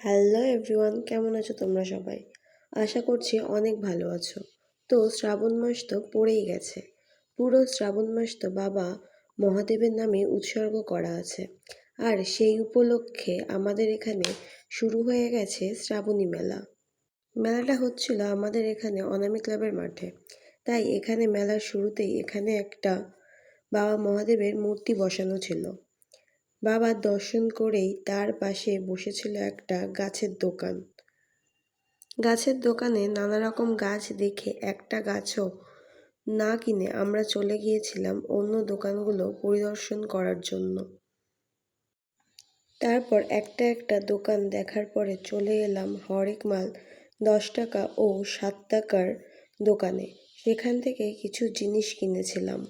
Hello everyone কেমন আছো তোমরা সবাই? আশা করছি অনেক ভালো আছো। তো শ্রাবণ মাস তো পড়েই গেছে। পুরো শ্রাবণ মাস তো বাবা মহাদেবের নামে উৎসর্গ করা আছে। আর সেই উপলক্ষে আমাদের এখানে শুরু হয়ে গেছে শ্রাবণী মেলা। মেলাটা হচ্ছিল আমাদের এখানে অনামি ক্লাবের মাঠে। তাই এখানে মেলার শুরুতেই এখানে একটা বাবা মহাদেবের মূর্তি বসানো ছিল। বাবার দর্শন করেই তার পাশে বসেছিল একটা গাছের দোকান। গাছের দোকানে নানা রকম গাছ দেখে একটা গাছও না কিনে আমরা চলে গিয়েছিলাম অন্য দোকানগুলো পরিদর্শন করার জন্য। তারপর একটা একটা দোকান দেখার পরে চলে এলাম হরেক মাল দশ টাকা ও সাত টাকার দোকানে। সেখান থেকে কিছু জিনিস কিনেছিলাম।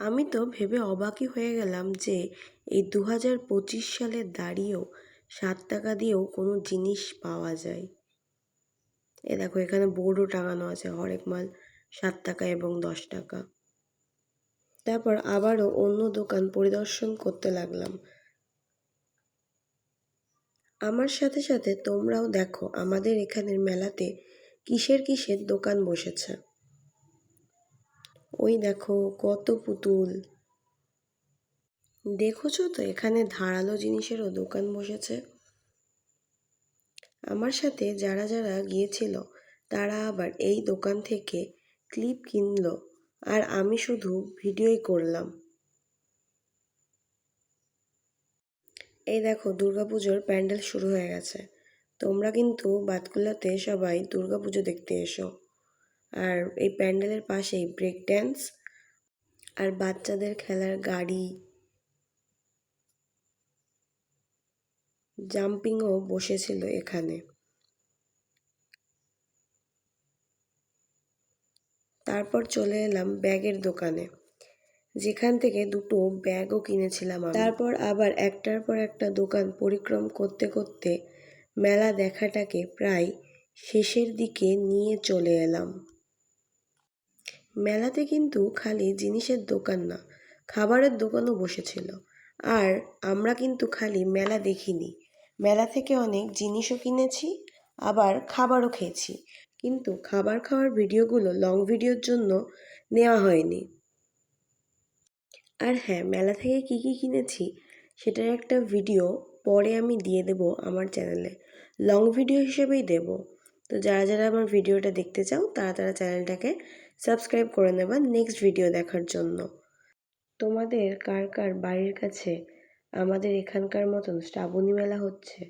আমি তো ভেবে অবাকই হয়ে গেলাম যে এই দু হাজার পঁচিশ সালে দাঁড়িয়েও সাত টাকা দিয়েও কোনো জিনিস পাওয়া যায়। এ দেখো, এখানে বোর্ডও টাঙানো আছে, হরেক মাল সাত টাকা এবং দশ টাকা। তারপর আবারও অন্য দোকান পরিদর্শন করতে লাগলাম। আমার সাথে সাথে তোমরাও দেখো, আমাদের এখানের মেলাতে কিসের কিসের দোকান বসেছে। ওই দেখো কত পুতুল। দেখেছ তো এখানে ধারালো জিনিসেরও দোকান বসেছে? আমার সাথে যারা যারা গিয়েছিল, তারা আবার এই দোকান থেকে ক্লিপ কিনলো আর আমি শুধু ভিডিওই করলাম। এই দেখো দুর্গাপুজোর প্যান্ডেল শুরু হয়ে গেছে। তোমরা কিন্তু বাতকুলাতে সবাই দুর্গাপুজো দেখতে এসো। আর এই প্যান্ডেলের পাশেই ব্রেক ড্যান্স আর বাচ্চাদের খেলার গাড়ি। জাম্পিংও বসেছিল এখানে। তারপর চলে এলাম ব্যাগের দোকানে। যেখান থেকে দুটো ব্যাগও কিনেছিলাম তারপর আবার একটার পর একটা দোকান পরিক্রম করতে করতে মেলা দেখাটাকে প্রায় শেষের দিকে নিয়ে চলে এলাম। মেলাতে কিন্তু খালি জিনিসের দোকান না, খাবারের দোকানও বসেছিল। আর আমরা কিন্তু খালি মেলা দেখিনি। মেলা থেকে অনেক জিনিসও কিনেছি, আবার খাবারও খেয়েছি। কিন্তু খাবার খাওয়ার ভিডিওগুলো লং ভিডিওর জন্য নেওয়া হয়নি। আর হ্যাঁ মেলা থেকে কী কী কিনেছি সেটার একটা ভিডিও পরে আমি দিয়ে দেব আমার চ্যানেলে। লং ভিডিও হিসেবেই দেব। তো যারা যারা আমার ভিডিওটা দেখতে চাও, তারা তারা চ্যানেলটাকে সাবস্ক্রাইব করে নেবা নেক্সট ভিডিও দেখার জন্য। তোমাদের কার কার বাড়ির কাছে আমাদের এখানকার মতন শ্রাবণী মেলা হচ্ছে?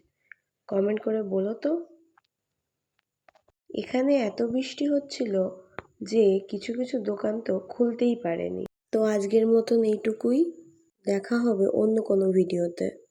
কমেন্ট করে বলো তো। এখানে এত বৃষ্টি হচ্ছিল যে কিছু কিছু দোকান তো খুলতেই পারেনি। তো আজকের মতন এইটুকুই। দেখা হবে অন্য কোনো ভিডিওতে।